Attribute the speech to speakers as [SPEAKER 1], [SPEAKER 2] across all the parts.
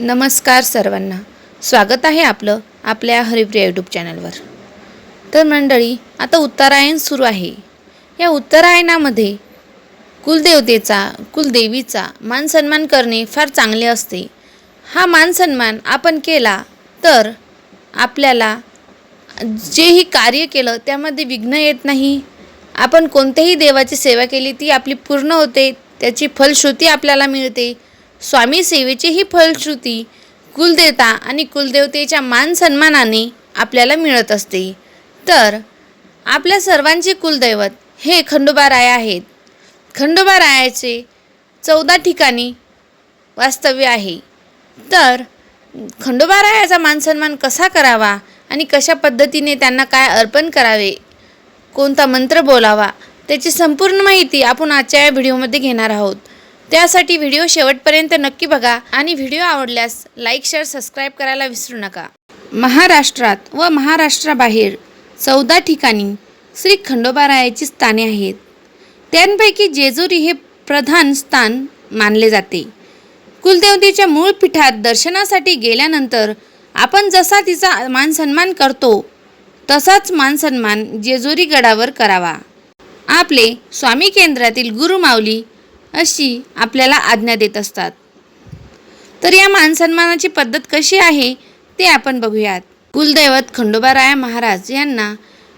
[SPEAKER 1] नमस्कार सर्वांना. स्वागत आहे आपलं आपल्या हरिप्रिया यूट्यूब चॅनलवर तर मंडळी आता उत्तरायण सुरू आहे. या उत्तरायणामध्ये कुलदेवतेचा कुलदेवीचा मान सन्मान करणे फार चांगले असते. हा मान सन्मान आपण केला तर आपल्याला जेही कार्य केलं त्यामध्ये विघ्न येत नाही. आपण कोणत्याही देवाची सेवा केली ती आपली पूर्ण होते त्याची फलश्रुती आपल्याला मिळते. स्वामी सेवेचीही फलश्रुती कुलदेवता आणि कुलदेवतेच्या मान सन्मानाने आपल्याला मिळत असते. तर आपल्या सर्वांचे कुलदैवत हे खंडोबाराय आहेत. खंडोबारायाचे चौदा ठिकाणी वास्तव्य आहे. तर खंडोबारायाचा मानसन्मान कसा करावा आणि कशा पद्धतीने त्यांना काय अर्पण करावे कोणता मंत्र बोलावा त्याची संपूर्ण माहिती आपण आजच्या या व्हिडिओमध्ये घेणार आहोत. त्यासाठी व्हिडिओ शेवटपर्यंत नक्की बघा आणि व्हिडिओ आवडल्यास लाईक शेअर सबस्क्राईब करायला विसरू नका. महाराष्ट्रात व महाराष्ट्राबाहेर चौदा ठिकाणी श्री खंडोबारायाची स्थाने आहेत. त्यांपैकी जेजुरी हे प्रधान स्थान मानले जाते. कुलदेवतेच्या मूळ पीठात दर्शनासाठी गेल्यानंतर आपण जसा तिचा मान सन्मान करतो तसाच मान सन्मान जेजुरी गडावर करावा. आपले स्वामी केंद्रातील गुरुमाऊली अशी आपल्याला आज्ञा देत असतात. तर या मानसन्मानाची पद्धत कशी आहे ते आपण बघूयात. कुलदैवत खंडोबाराया महाराज यांना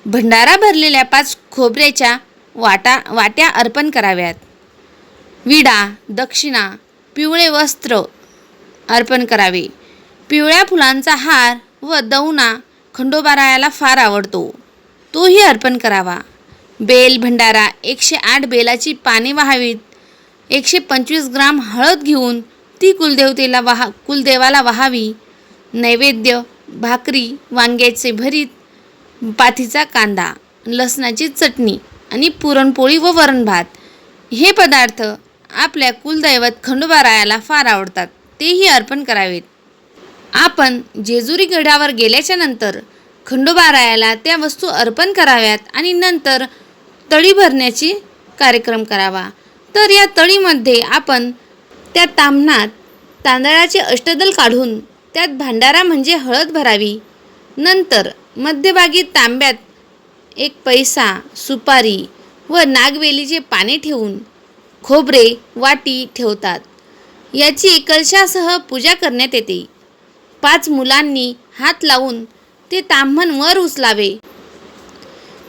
[SPEAKER 1] भंडारा भरलेल्या पाच खोबऱ्याच्या वाटा वाट्या अर्पण कराव्यात. विडा दक्षिणा पिवळे वस्त्र अर्पण करावे. पिवळ्या फुलांचा हार व दौना खंडोबारायाला फार आवडतो. तोही अर्पण करावा. बेल भंडारा एकशे आठ बेलाची पाने वहावीत. एकशे पंचवीस ग्राम हळद घेऊन ती कुलदेवतेला वाहा कुलदेवाला वाहावी. नैवेद्य भाकरी वांग्याचे भरीत पाथीचा कांदा लसणाची चटणी आणि पुरणपोळी व वरण भात हे पदार्थ आपल्या कुलदैवत खंडोबारायाला फार आवडतात. तेही अर्पण करावेत. आपण जेजुरी गडावर गेल्याच्यानंतर खंडोबारायाला त्या वस्तू अर्पण कराव्यात आणि नंतर तळी भरण्याची कार्यक्रम करावा. तर या तळीमध्ये आपण त्या ताम्हणात तांदळाचे अष्टदल काढून त्यात भांडारा म्हणजे हळद भरावी. नंतर मध्यभागी तांब्यात एक पैसा सुपारी व नागवेलीचे पाने ठेवून खोबरे वाटी ठेवतात. याची कलशासह पूजा करण्यात येते. पाच मुलांनी हात लावून ते ताम्हण वर उचलावे.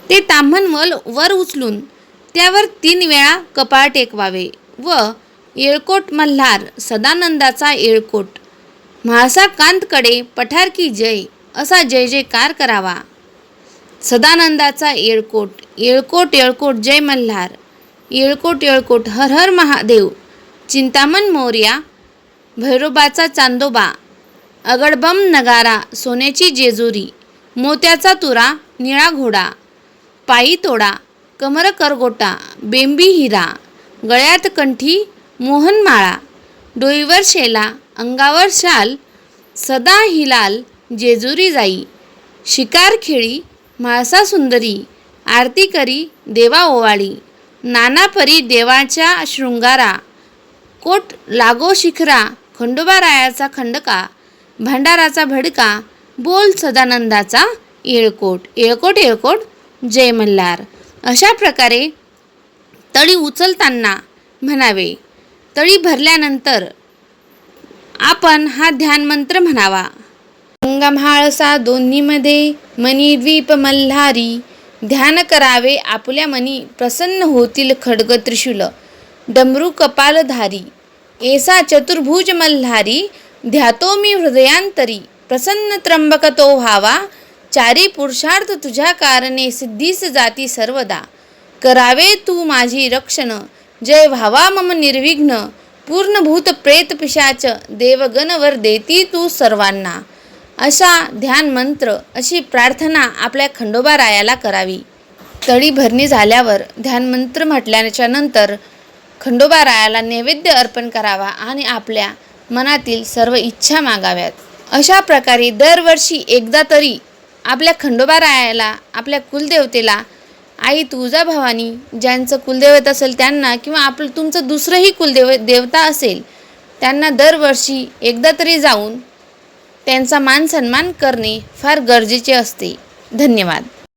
[SPEAKER 1] ते ताम्हण वल वर उचलून त्यावर तीन वेळा कपाळ टेकवावे व येळकोट मल्हार सदानंदाचा येळकोट. म्हाळसा कांतकडे पठार की जय असा जय जयकार करावा. सदानंदाचा येळकोट येळकोट येळकोट जय मल्हार येळकोट येळकोट हर हर महादेव. चिंतामण मोर्या भैरोबाचा चांदोबा. अगडबम नगारा सोन्याची जेजुरी. मोत्याचा तुरा निळा घोडा. पायी तोडा कमर करगोटा बेंबी हिरा गळ्यात कंठी मोहनमाळा डोईवर शेला अंगावर शाल सदा हिलाल जेजुरी जाई शिकार खेळी म्हाळसा सुंदरी आरती करी देवा ओवाळी नानापरी देवाच्या शृंगारा कोट लागो शिखरा खंडोबा रायाचा खंडका भंडाराचा भडका बोल सदानंदाचा येळकोट येळकोट येळकोट जय मल्हार. अशा प्रकारे तळी उचलताना म्हणावे. तळी भरल्यानंतर आपण हा ध्यानमंत्र म्हणावा. अंगम्हाळसा दोन्हीमध्ये मनी द्वीप मल्हारी ध्यान करावे आपल्या मनी प्रसन्न होतील खडग त्रिशूल. डमरू कपालधारी एसा चतुर्भुज मल्हारी ध्यातो मी हृदयांतरी प्रसन्न त्र्यंबक तो व्हावा चारी पुरुषार्थ तुझ्या कारणे सिद्धीस जाती सर्वदा. करावे तू माझी रक्षण. जय व्हावा मम निर्विघ्न. पूर्णभूत प्रेत पिशाच. देवगणवर देती तू सर्वांना. अशा ध्यान मंत्र अशी प्रार्थना आपल्या खंडोबा रायाला करावी. तळी भरणी झाल्यावर ध्यानमंत्र म्हटल्याच्या नंतर खंडोबा रायाला नैवेद्य अर्पण करावा आणि आपल्या मनातील सर्व इच्छा मागाव्यात. अशा प्रकारे दरवर्षी एकदा तरी आपल्या खंडोबा रायाला आपल्या कुलदेवतेला आई तुळजाभवानी ज्यांचं कुलदैवत असेल त्यांना किंवा आपलं तुमचं दुसरंही कुलदेव देवता असेल त्यांना दरवर्षी एकदा तरी जाऊन त्यांचा मान सन्मान करणे फार गरजेचे असते. धन्यवाद.